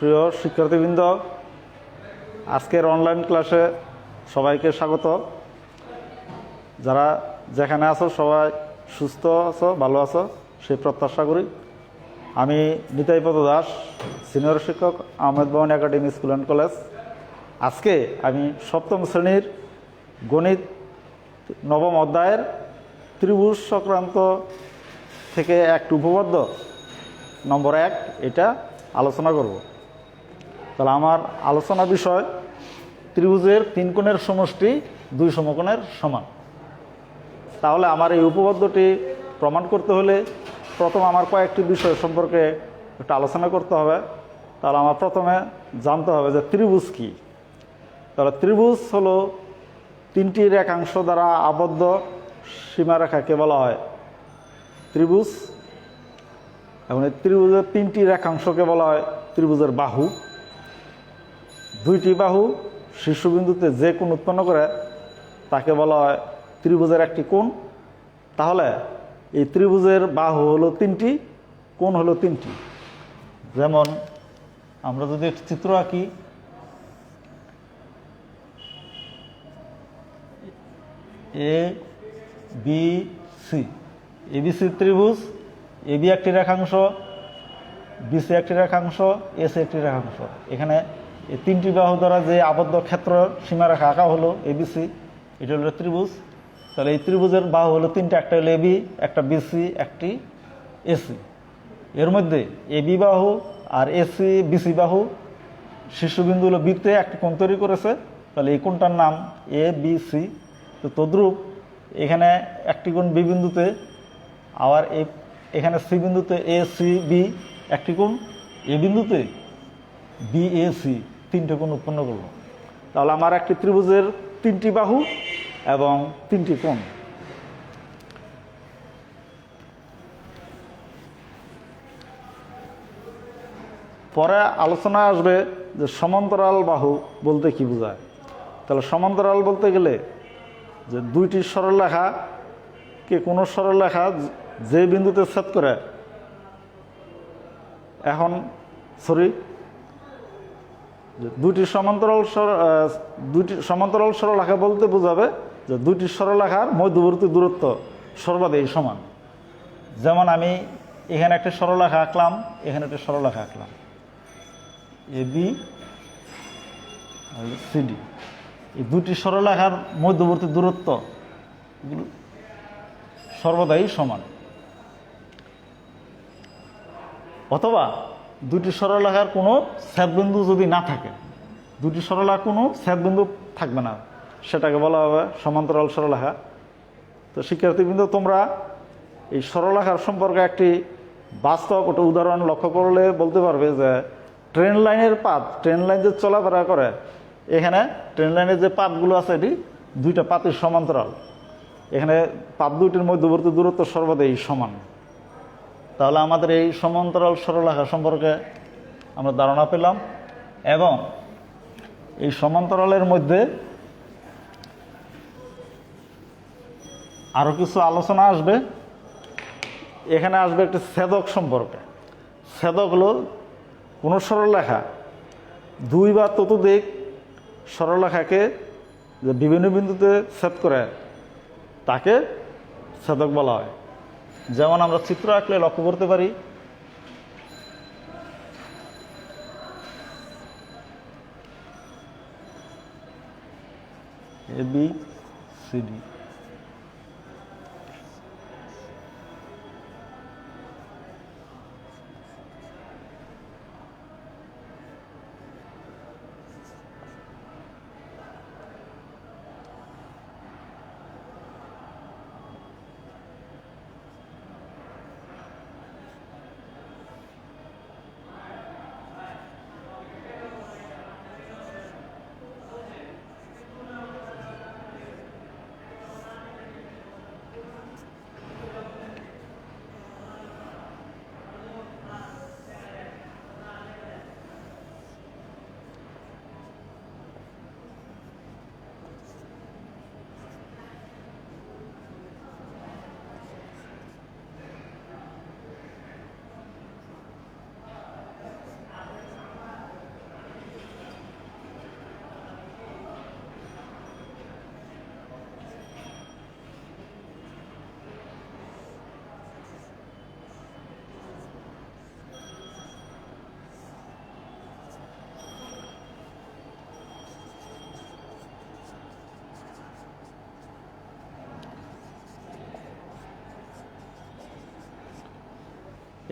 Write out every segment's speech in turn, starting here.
প্রিয় শিক্ষার্থীবৃন্দ, আজকের অনলাইন ক্লাসে সবাইকে স্বাগত। যারা যেখানে আছো, সবাই সুস্থ আছো, ভালো আছো, সেই প্রত্যাশা করি। আমি নিতাইপদ দাস সিনিয়র শিক্ষক, আহমেদ ভবন একাডেমি স্কুল অ্যান্ড কলেজ আজকে আমি সপ্তম শ্রেণির গণিত নবম অধ্যায়ের ত্রিভুজ সংক্রান্ত থেকে একটি উপপাদ্য, নম্বর এক, এটা আলোচনা করব। তাহলে আমার আলোচনা বিষয় ত্রিভুজের তিন কোণের সমষ্টি দুই সমকোণের সমান। তাহলে আমার এই উপপাদ্যটি প্রমাণ করতে হলে প্রথম আমার কয়েকটি বিষয় সম্পর্কে একটু আলোচনা করতে হবে। তাহলে আমার প্রথমে জানতে হবে যে ত্রিভুজ কী? তাহলে ত্রিভুজ হলো তিনটি রেখাংশ দ্বারা আবদ্ধ সীমারেখাকে বলা হয়? ত্রিভুজ। এবং এই ত্রিভুজের তিনটি রেখাংশকে বলা হয় ত্রিভুজের বাহু। দুইটি বাহু শীর্ষবিন্দুতে যে কোণ উৎপন্ন করে, তাকে বলা হয় ত্রিভুজের একটি কোণ। তাহলে এই ত্রিভুজের বাহু হলো তিনটি, কোণ হলো তিনটি। যেমন আমরা যদি একটি চিত্র আঁকি, এ, বি, সি। এবিসি ত্রিভুজ এবি একটি রেখাংশ বিসি একটি রেখাংশ এসি একটি রেখাংশ। এখানে এই তিনটি বাহু দ্বারা যে আবদ্ধ ক্ষেত্র সীমারেখা আঁকা হলো এবিসি এটা হলো ত্রিভুজ। তাহলে এই ত্রিভুজের বাহু হলো তিনটা, একটা হলো এবি একটা বিসি একটি এসি এর মধ্যে এবি বাহু আর এসি বিসি বাহু। শীর্ষবিন্দু হলো বিতে একটি কোণ তৈরি করেছে। তাহলে এই কোণটার নাম এ বি সি তো তদ্রূপ এখানে একটি কোণ বি বিন্দুতে, আবার এ এখানে সি বিন্দুতে এ সি বি একটি কোণ। এ বিন্দুতে বি এ সি তিনটে কোণ উৎপন্ন করল। তাহলে আমার একটি ত্রিভুজের তিনটি বাহু এবং তিনটি কোণ। পরে আলোচনা আসবে যে সমান্তরাল বাহু বলতে কি বোঝায়? তাহলে সমান্তরাল বলতে গেলে যে দুইটি সরলরেখা কে কোনো সরলরেখা যে বিন্দুতে ছেদ করে, এখন সরি যে দুইটি সমান্তরাল দুইটি সমান্তরাল সরলরেখা বলতে বোঝাবে যে দুইটি সরলরেখার মধ্যবর্তী দূরত্ব সর্বাধিক সমান। যেমন আমি এখানে একটা সরলরেখা আঁকলাম, এখানে একটা সরলরেখা আঁকলাম। এ বি সিডি এই দুটি সরলরেখার মধ্যবর্তী দূরত্ব সর্বদাই সমান। অথবা দুটি সরলরেখার কোনো ছেদবিন্দু যদি না থাকে, দুটি সরলরেখার কোনো ছেদবিন্দু থাকবে না। সেটাকে বলা হবে সমান্তরাল সরলরেখা। তো শিক্ষার্থীবৃন্দ, তোমরা এই সরলরেখার সম্পর্কে একটি বাস্তব একটা উদাহরণ লক্ষ্য করলে বলতে পারবে যে ট্রেন লাইনের পাত, ট্রেন লাইন যে চলাফেরা করে, এখানে ট্রেন লাইনের যে পাতগুলো আছে, এটি দুইটা পাতের সমান্তরাল। এখানে পাত দুইটির মধ্যবর্তী দূরত্ব সর্বদাই সমান। তাহলে আমাদের এই সমান্তরাল সরলরেখা সম্পর্কে আমরা ধারণা পেলাম। এবং এই সমান্তরালের মধ্যে আরও কিছু আলোচনা আসবে। এখানে আসবে একটি ছেদক সম্পর্কে। ছেদক হলো কোনো সরলরেখা দুই বা ততোধিক সরলরেখাকে যে বিভিন্ন বিন্দুতে ছেদ করে, তাকে ছেদক বলা হয়। যেমন আমরা চিত্র আঁকলে লক্ষ্য করতে পারি এ বি সি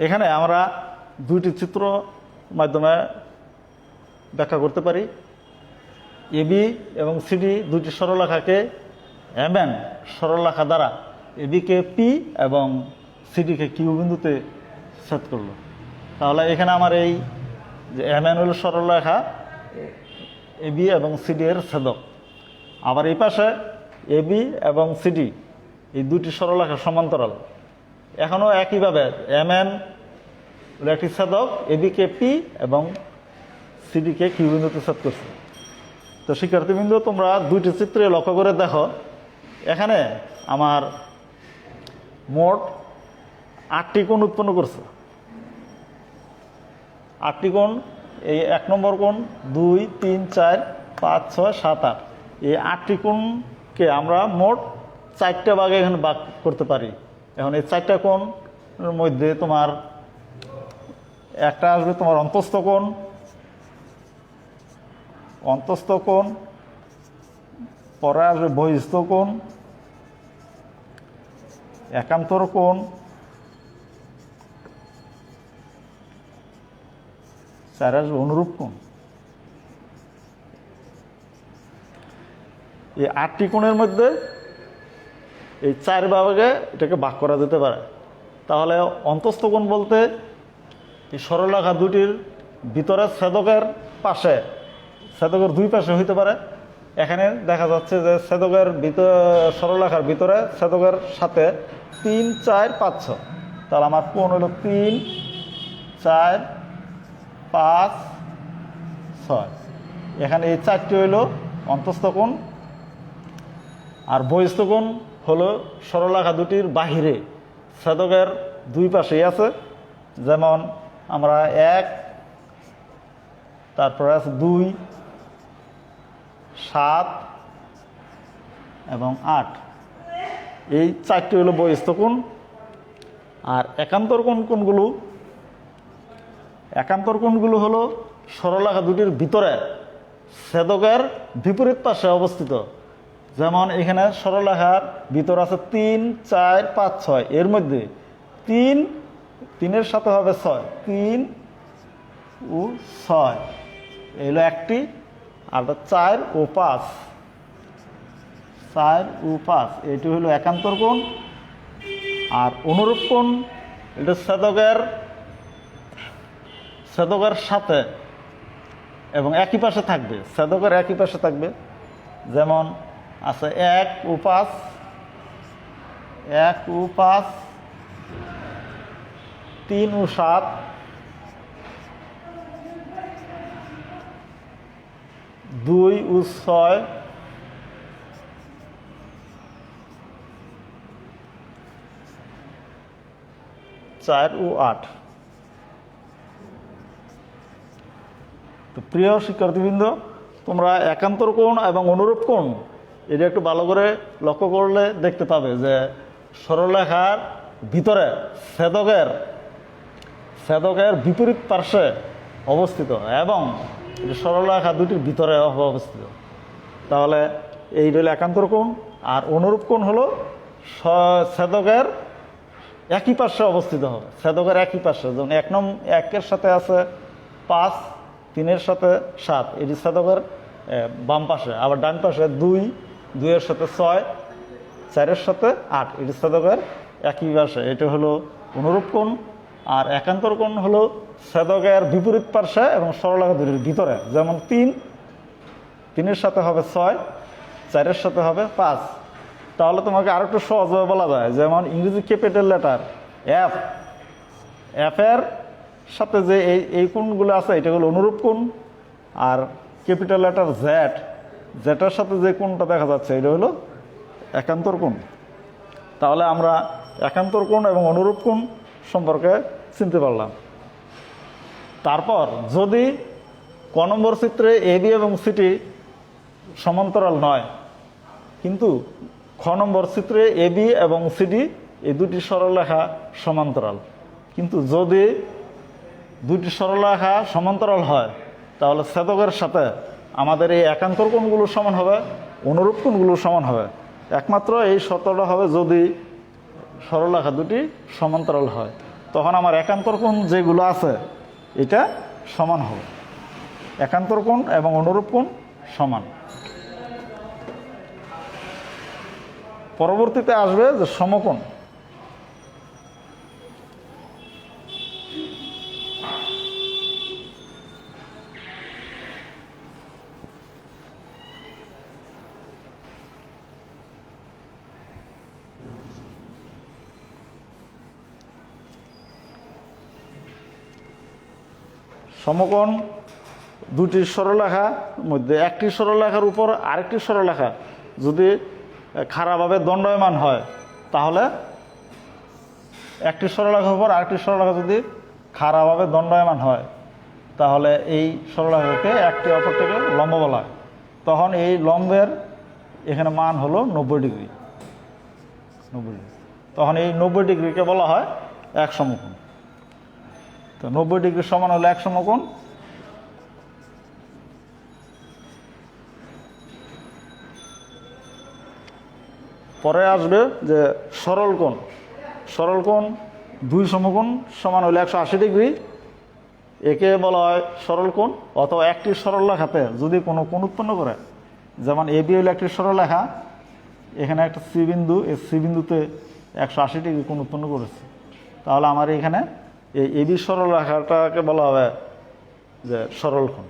এখানে আমরা দুইটি চিত্র মাধ্যমে ব্যাখ্যা করতে পারি। এবি এবং সিডি দুটি সরলরেখাকে এমএন সরলরেখা দ্বারা এবিকে পি এবং সিডিকে কিউ বিন্দুতে সেট করল। তাহলে এখানে আমার এই যে এমএন হল সরলরেখা এবি এবং সিডি এর ছেদক। আবার এই পাশে এবি এবং সিডি এই দুটি সরলরেখা সমান্তরাল। এখনও একইভাবে এম এন একটি ছেদক এবিকে পি এবং সিডিকে কিউ বিন্দুতে সেট করছে। তো শিক্ষার্থীবৃন্দ, তোমরা দুইটি চিত্রে লক্ষ্য করে দেখো। এখানে আমার মোট আটটি কোণ উৎপন্ন করছে। আটটি কোণ, এই এক নম্বর কোণ, দুই, তিন, চার, পাঁচ, ছয়, সাত, আট। এই আটটি কোণকে আমরা মোট চারটে ভাগে এখানে ভাগ করতে পারি। এখন এই চারটা কোণের মধ্যে তোমার একটা আসবে তোমার অন্তস্থ কোণ অন্তস্থ কোণ, পরে আসবে বহিস্থ কোণ, একান্তর কোণ, চার আসবে অনুরূপ কোণ। এই আটটি কোণের মধ্যে এই চার ভাগে এটাকে ভাগ করা যেতে পারে। তাহলে অন্তস্থ কোণ বলতে এই সরলরেখা দুটির ভিতরে ছেদকের পাশে ছেদকের দুই পাশে হইতে পারে। এখানে দেখা যাচ্ছে যে ছেদকের ভিতর সরলরেখার ভিতরে ছেদকের সাথে তিন, চার, পাঁচ, ছ। তাহলে আমার কোণ হলো তিন, চার, পাঁচ, ছয়। এখানে এই চারটি হইল অন্তস্থ কোণ আর বহিস্থ কোণ। হলো সরলরেখা দুটির বাহিরে। ছেদকের দুই পাশেই আছে। যেমন আমরা এক, তারপরে আছে দুই, সাত এবং আট। এই চারটি হলো বহিস্থ কোণ। আর একান্তর কোণ কোণগুলো, একান্তর কোণগুলো হলো সরলরেখা দুটির ভিতরে ছেদকের বিপরীত পাশে অবস্থিত। যেমন এখানে সরলরেখার ভিতর আছে তিন, চার, পাঁচ, ছয়। এর মধ্যে তিন, তিনের সাথে হবে ছয়। তিন ও ছয়। এই হলো একটি, আর চার ও পাঁচ। চার ও পাঁচ। এটি হলো একান্তর কোণ। আর অনুরূপ কোণ, এটা ছেদকের ছেদকের সাথে এবং একই পাশে থাকবে। ছেদকের একই পাশে থাকবে। যেমন আছে এক পাঁচ। এক পাঁচ। তিন, ও সাত। দুই, ও ছয়। চার, ও আট। তো প্রিয় শিক্ষার্থীবৃন্দ, তোমরা একান্তর কোণ এবং অনুরূপ কোণ এটা একটু ভালো করে লক্ষ্য করলে দেখতে পাবে যে সরলরেখার ভিতরে ছেদকের ছেদকের বিপরীত পার্শ্বে অবস্থিত এবং সরলরেখা দুটির ভিতরে অবস্থিত। তাহলে এই রইল একান্তর কোণ আর অনুরূপ কোণ হলো ছেদকের একই পার্শ্বে অবস্থিত হবে। ছেদকের একই পার্শ্বে, যেমন এক নম, একের সাথে আছে পাঁচ, তিনের সাথে সাত। এটি ছেদকের বাম পাশে আবার ডান পাশে দুই দুইয়ের সাথে ছয়, চারের সাথে আট। এটি ছেদকের একই পাশে এটা হলো অনুরূপ কোণ আর একান্তর কোণ হলো ছেদকের বিপরীত পার্শ্বে এবং সরলরেখা দুটির ভিতরে। যেমন তিন, তিনের সাথে হবে ছয়, চারের সাথে হবে পাঁচ। তাহলে তোমাকে আরও একটু সহজভাবে বলা যায়, যেমন ইংরেজি ক্যাপিটাল লেটার এফ। এফের সাথে যে এই এই কোণগুলো আছে, এটা হলো অনুরূপ কোণ আর ক্যাপিটাল লেটার জেড। জেটার সাথে যে কোণটা দেখা যাচ্ছে, এটা হলো একান্তর কোণ। তাহলে আমরা একান্তর কোণ এবং অনুরূপ কোণ সম্পর্কে চিনতে পারলাম। তারপর যদি ক নম্বর চিত্রে এ, বি এবং সিটি সমান্তরাল নয়, কিন্তু খ নম্বর চিত্রে এ, বি এবং সিডি এই দুটি সরলরেখা সমান্তরাল। কিন্তু যদি দুটি সরলরেখা সমান্তরাল হয়, তাহলে ছেদকের সাথে আমাদের এই একান্তর কোণগুলো সমান হবে, অনুরূপ কোণগুলো সমান হবে। একমাত্র এই শর্তটা হবে যদি সরলরেখা দুটি সমান্তরাল হয়। তখন আমার একান্তর কোণ যেগুলো আছে, এটা সমান হবে। একান্তর কোণ এবং অনুরূপ কোণ সমান। পরবর্তীতে আসবে যে সমকোণ। সমকোণ দুটি সরলরেখা, মধ্যে একটি সরলরেখার উপর আরেকটি সরলরেখা। যদি খারাপভাবে দণ্ডায়মান হয়, তাহলে একটি সরলরেখার উপর আরেকটি সরলরেখা যদি খারাপভাবে দণ্ডায়মান হয়, তাহলে এই সরলরেখাকে একটি অপরটিকে লম্ব বলা হয়। তখন এই লম্বের এখানে মান হলো নব্বই ডিগ্রি। নব্বই ডিগ্রি। তখন এই নব্বই ডিগ্রিকে বলা হয় এক সমকোণ। তো নব্বই ডিগ্রি সমান হলো এক সমকোণ। পরে আসবে যে সরল কোণ। সরল কোণ দুই সমকোণ সমান হলো একশো আশি ডিগ্রি। একে বলা হয় সরল কোণ অথবা একটি সরল লেখাতে যদি কোনো কোণ উৎপন্ন করে, যেমন এ বি হলো একটি সরল লেখা এখানে একটা সি বিন্দু এই সি বিন্দুতে একশো আশি ডিগ্রি কোণ উৎপন্ন করেছে। তাহলে আমার এখানে এই এবি সরল রেখাটাকে বলা হবে যে সরল কোণ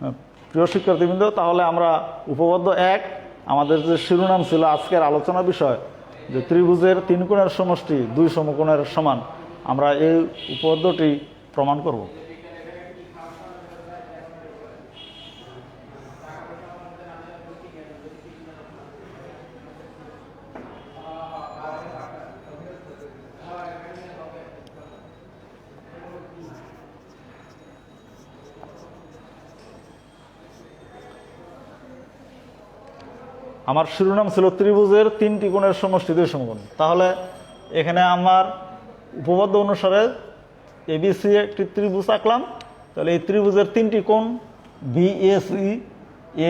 হ্যাঁ, প্রিয় শিক্ষার্থীবৃন্দ তাহলে আমরা উপপাদ্য এক আমাদের যে শিরোনাম ছিল আজকের আলোচনা বিষয় যে ত্রিভুজের তিন কোণের সমষ্টি দুই সমকোণের সমান আমরা এই উপপাদ্যটি প্রমাণ করব। আমার শিরোনাম ছিল ত্রিভুজের তিনটি কোণের সমষ্টি দুই সমকোণ। তাহলে এখানে আমার উপপাদ্য অনুসারে এবিসি একটি ত্রিভুজ আঁকলাম। তাহলে এই ত্রিভুজের তিনটি কোণ BAC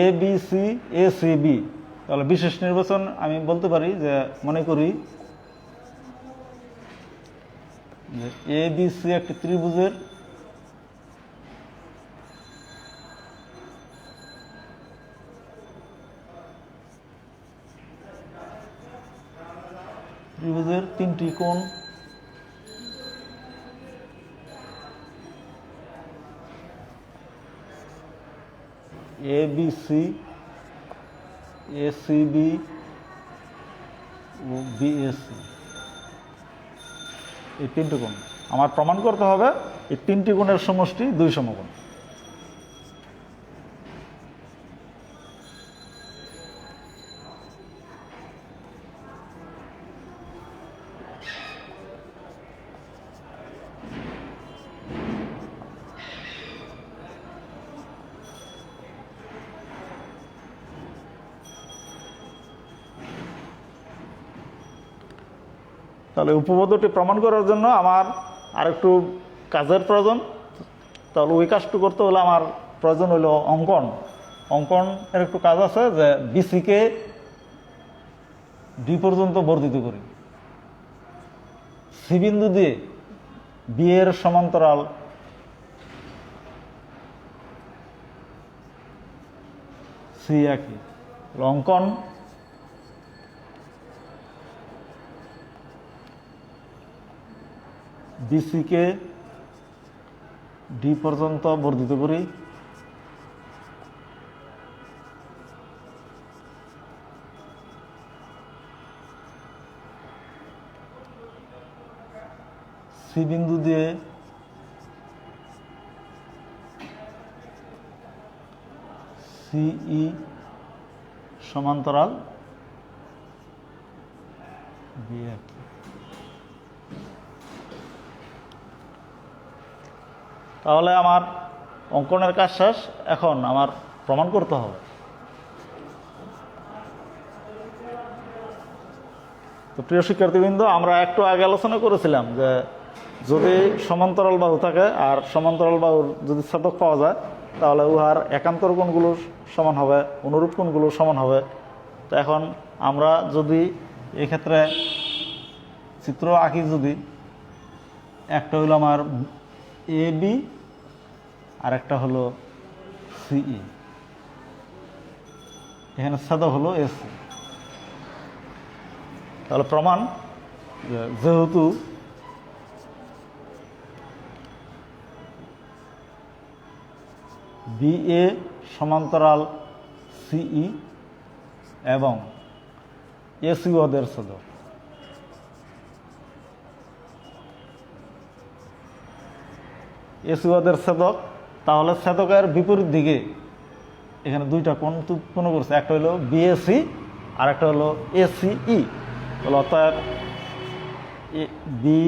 A B C A C B তাহলে বিশেষ নির্বাচন আমি বলতে পারি যে মনে করি এ বি সি একটি ত্রিভুজের ত্রিভুজের তিনটি কোণ। A B C A C B O BAC এই তিনটি কোণ। আমার প্রমাণ করতে হবে, এই তিনটি কোণের সমষ্টি দুই সমকোণ। তাহলে উপপাদ্যটি প্রমাণ করার জন্য আমার আরেকটু কাজের প্রয়োজন। তাহলে ওই কাজটু করতে হলে আমার প্রয়োজন হলো অঙ্কন। অঙ্কন এর একটু কাজ আছে যে বিসিকে ডি পর্যন্ত বর্ধিত করি। সি বিন্দু দিয়ে বিয়ের সমান্তরাল সি একই। অঙ্কন বিসিকে ডি পর্যন্ত বর্ধিত করি। সি বিন্দু দিয়ে সিই সমান্তরাল বি তাহলে আমার অঙ্কনের কাজ শেষ, এখন আমার প্রমাণ করতে হবে। তো প্রিয় শিক্ষার্থীবৃন্দ, আমরা একটু আগে আলোচনা করেছিলাম যে যদি সমান্তরাল বাহু থাকে আর সমান্তরাল বাহুর যদি ছেদক পাওয়া যায়, তাহলে উহার একান্তর কোণগুলো সমান হবে, অনুরূপ কোণগুলো সমান হবে। তো এখন আমরা যদি এক্ষেত্রে চিত্র আঁকি যদি, একটা হলো আমার এ বি আর একটা হলো সিই এখানে সাদা হলো এসি। তাহলে প্রমাণ যেহেতু বিএ সমান্তরাল সিই এবং এসি ওদের সদক এসি ওদের সেদক তাহলে সেদকের বিপরীত দিকে এখানে দুইটা কোণ উৎপন্ন করছে। একটা হলো বিএসি আর একটা হলো এসিই তাহলে অর্থাৎ বি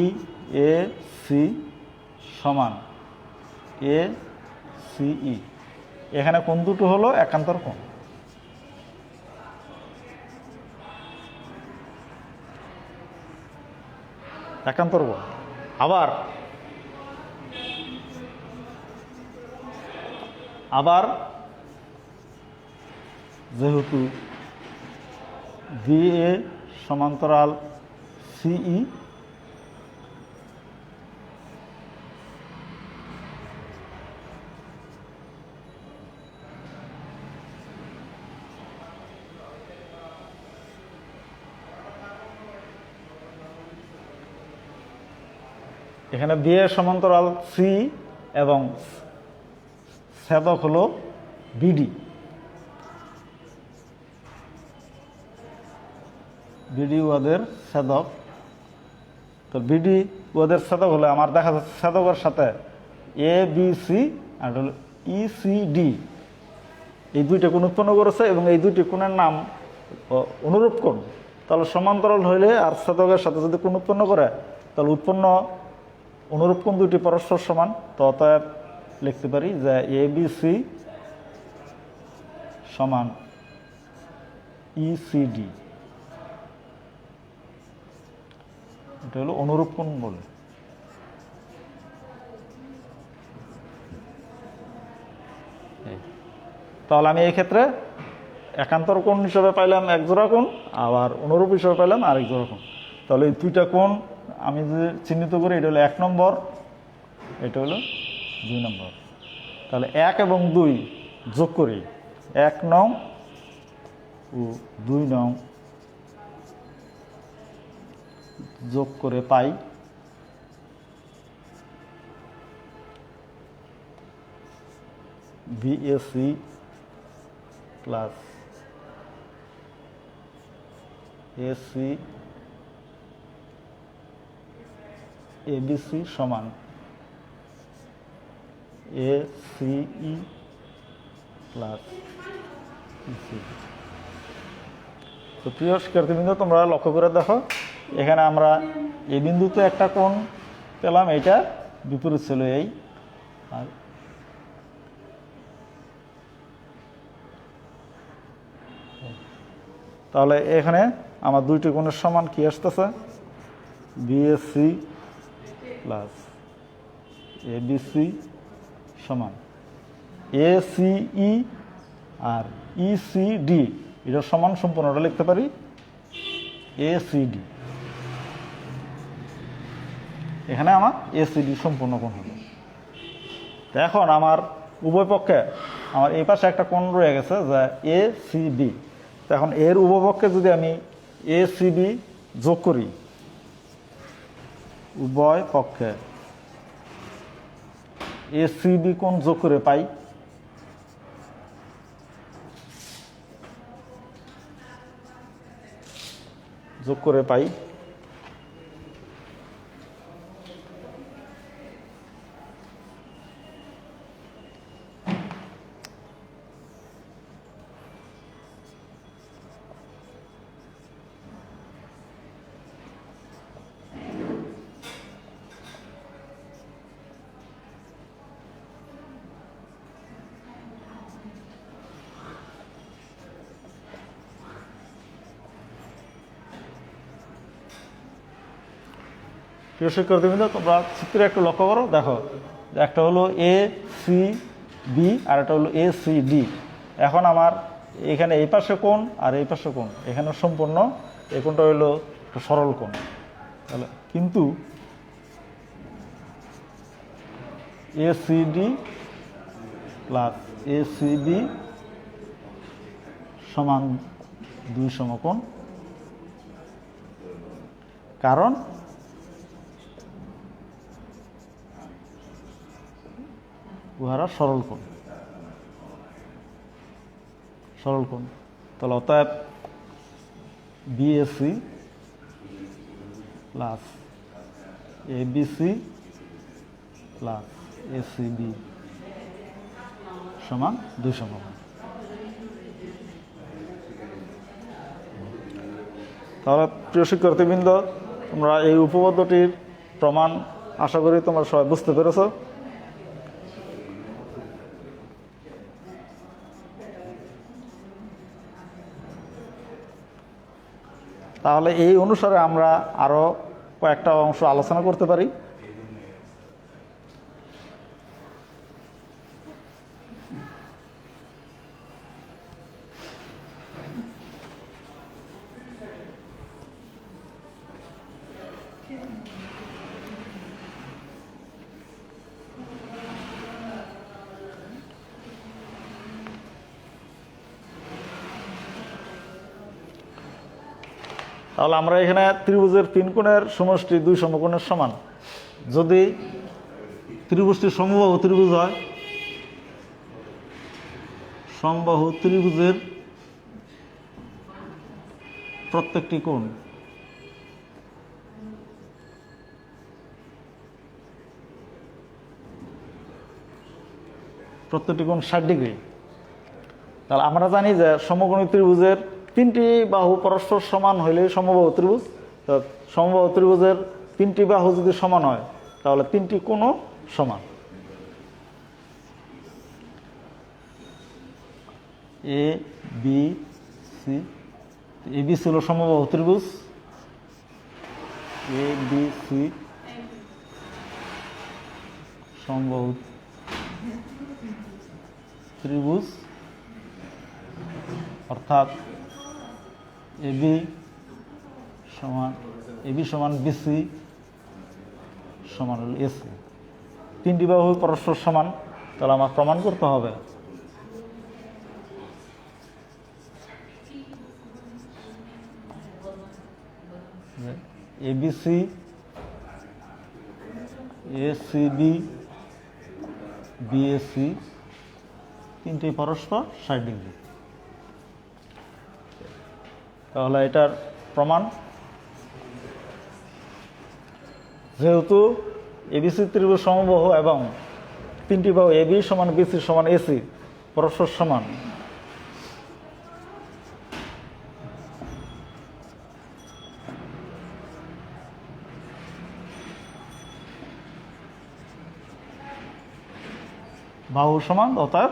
এ সি সমান এ সিই এখানে কোন দুটো হলো একান্তর কোণ। একান্তর কোণ। আবার আবার যেহেতু বিএ সমান্তরাল সিই এখানে বিএ সমান্তরাল সি এবং সেদক হলো বিডি। বিডি ওদের সেদক তো বিডি ওদের সেদক হলে আমার দেখা যাচ্ছে সেদকের সাথে এ, বি, সি আর হলো ই, সি, ডি। এই দুইটা কোণ উৎপন্ন করেছে এবং এই দুইটি কোণের নাম অনুরূপ কোণ। তাহলে সমান্তরাল হইলে আর সেদকের সাথে যদি কোণ উৎপন্ন করে, তাহলে উৎপন্ন অনুরূপ কোণ দুইটি পরস্পর সমান, তো অতএব লিখতে পারি যে এ বি সি সমান ইসিডি এটা হলো অনুরূপ কোণ বলে। তাহলে আমি এই ক্ষেত্রে একান্তর কোণ হিসাবে পাইলাম এক জোড়া কোণ, আবার অনুরূপ হিসাবে পাইলাম আরেক জোড়া কোণ তাহলে এই দুইটা কোণ আমি যে চিহ্নিত করি, এটা হলো এক নম্বর, এটা হলো দুই নম্বর। তাহলে এক এবং দুই যোগ করি। এক নং ও দুই নং যোগ করে পাই বিএসসি প্লাস এসি এবিসি সমান এ সিই প্লাস তো প্রিয় শিক্ষার্থীবৃন্দ, তোমরা লক্ষ্য করে দেখো, এখানে আমরা এই বিন্দুতে একটা কোণ পেলাম এইটা বিপরীত ছিল এই। আর তাহলে এখানে আমার দুইটি কোণের সমান কি আসতেছে? বিএসসি প্লাস এবিসি সমান? এসিই আর ইসিডি এটা সমান সম্পূর্ণটা লিখতে পারি? এ এসিডি এখানে আমার এ এসিডি সম্পূর্ণ কোণ হবে। তো এখন আমার উভয় পক্ষে আমার এই পাশে একটা কোণ রয়ে গেছে, যা এ সিবি তো এখন এর উভয় পক্ষে যদি আমি এ সিবি যোগ করি, উভয় পক্ষে এ সিবি কোণ যোগ করে পাই? যোগ করে পাই। প্রিয় শিক্ষার্থীবৃন্দ তোমরা চিত্রে একটু লক্ষ্য করো, দেখো, একটা হলো এ সি বি আর একটা হলো এ সি ডি এখন আমার এখানে এই পাশে কোণ আর এই পাশে কোণ, এখানে সম্পূর্ণ, এই কোণটা হলো একটা সরল কোণ। তাহলে কিন্তু A C D plus A C B সমান দুই সমকোণ। কারণ উহারা সরল কোণ। সরল কোণ। তাহলে অতএব BSC plus ABC plus ACB সমান দুই সমকোণ তাহলে প্রিয় শিক্ষার্থীবৃন্দ, তোমরা এই উপপাদ্যটির প্রমাণ আশা করি তোমরা সবাই বুঝতে পেরেছ। তাহলে এই অনুসারে আমরা আরও কয়েকটা অংশ আলোচনা করতে পারি। তাহলে আমরা এখানে ত্রিভুজের তিন কোণের সমষ্টি দুই সমকোণের সমান। যদি ত্রিভুজটি সমবাহু ত্রিভুজ হয়, সমবাহু ত্রিভুজের প্রত্যেকটি কোণ। প্রত্যেকটি কোণ ষাট ডিগ্রি। তাহলে আমরা জানি যে সমকোণী ত্রিভুজের তিনটি বাহু পরস্পর সমান হইলে সমবাহু ত্রিভুজ সমবাহু ত্রিভুজের তিনটি বাহু যদি সমান হয়, তাহলে তিনটি কোণও সমান। A B C A B C হলো সমবাহু ত্রিভুজ। এ বি সি সমবাহু ত্রিভুজ। অর্থাৎ এবি সমান এবি সমান বিসি সমান হল এসি তিনটি বাহু পরস্পর সমান, তাহলে আমার প্রমাণ করতে হবে। এবিসি এসিবি বিএসসি তিনটি পরস্পর ষাট ডিগ্রি। তাহলে এটার প্রমাণ। যেহেতু এবিসি ত্রিভুজ সমবাহ এবং তিনটি বাহু এবি সমান বিসি সমান এসি পরস্পর সমান। বাহু সমান অর্থাৎ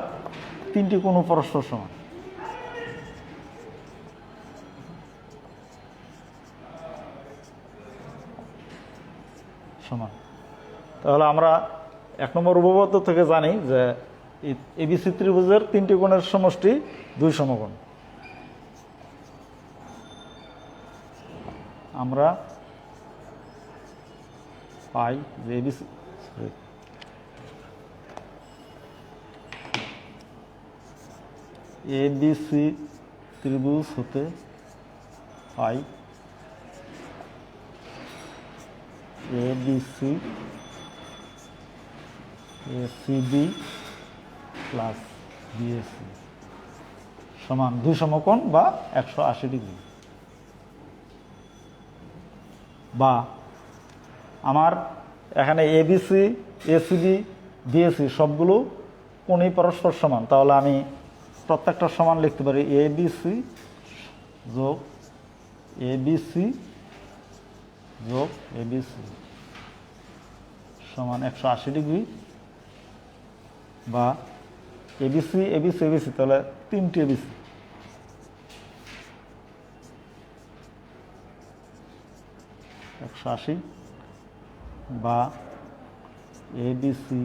তিনটি কোনো পরস্পর সমান সমান। তাহলে আমরা এক নম্বর উপপাদ্য থেকে জানি যে এবিসি ত্রিভুজের তিনটি কোণের সমষ্টি দুই সমকোণ। আমরা পাই যে এবিসি এবিসি ত্রিভুজ হতে পাই এবিসি এসিবি প্লাস বিএসসি সমান দুই সমকোণ বা একশো আশি ডিগ্রি। বা আমার এখানে এবিসি এসিবি বিএসসি সবগুলো কোণই পরস্পর সমান। তাহলে আমি প্রত্যেকটা সমান লিখতে পারি এবিসি যোগ এবিসি যোগ এবিসি সমান একশো আশি ডিগ্রি। বা এবিসি এবিসি এবিসি তাহলে তিনটি এবিসি একশো আশি বা এবিসি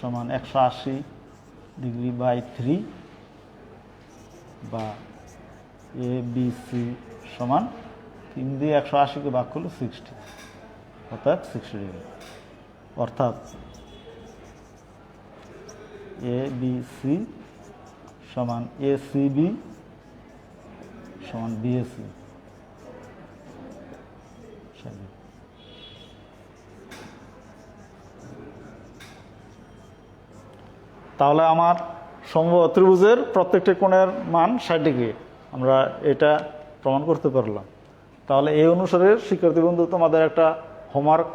সমান একশো আশি ডিগ্রি বাই থ্রি বা এ বি সি সমান তিন দিয়ে একশো আশিকে ভাগ করলে সিক্সটি, অর্থাৎ সিক্সটি ডিগ্রি। অর্থাৎ এ বি সি সমান এ সি বি সমান বিএসসি তাহলে আমার সম্ভব ত্রিভুজের প্রত্যেকটি কোণের মান ষাট ডিগ্রি। আমরা এটা প্রমাণ করতে পারলাম। তাহলে এই অনুসারে শিক্ষার্থী বন্ধু, তোমাদের একটা হোমওয়ার্ক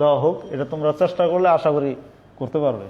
দেওয়া হোক। এটা তোমরা চেষ্টা করলে আশা করি করতে পারবে।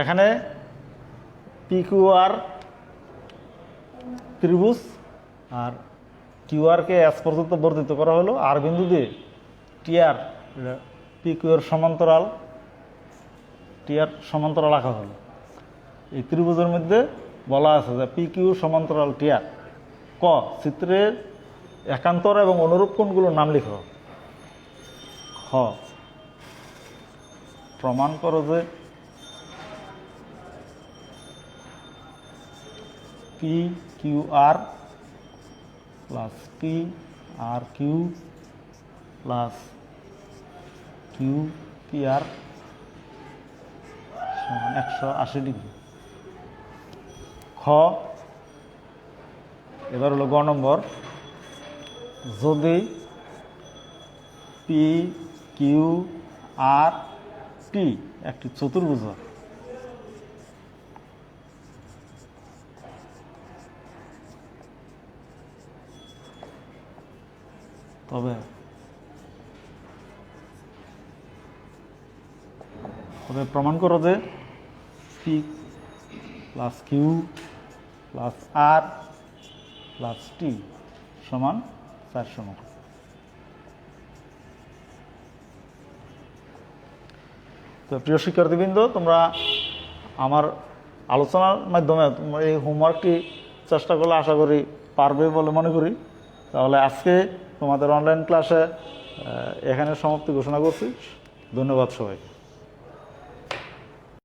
এখানে পিকিউআর ত্রিভুজ আর কিউআরকে এস পর্যন্ত বর্ধিত করা হলো। আর বিন্দু দিয়ে টিআর পিকিউর সমান্তরাল, টিআর সমান্তরাল আঁকা হলো। এই ত্রিভুজের মধ্যে বলা আছে যে পিকিউ সমান্তরাল টিআর, ক চিত্রের একান্তর এবং অনুরূপ কোণগুলোর নাম লিখো। খ, প্রমাণ করো যে P Q R plus P R Q plus Q P R একশো আশি ডিগ্রি। খ, এবার হলো গ নম্বর। যদি পি কিউ আর টি একটি চতুর্ভুজ তবে তবে প্রমাণ করো যে P plus Q plus R plus T সমান চারশো মতো তো প্রিয় শিক্ষার্থীবৃন্দ, তোমরা আমার আলোচনার মাধ্যমে তোমরা এই হোমওয়ার্কটি চেষ্টা করলে আশা করি পারবে বলে মনে করি। তাহলে আজকে তোমাদের অনলাইন ক্লাসে এখানে সমাপ্তি ঘোষণা করছি। ধন্যবাদ সবাইকে।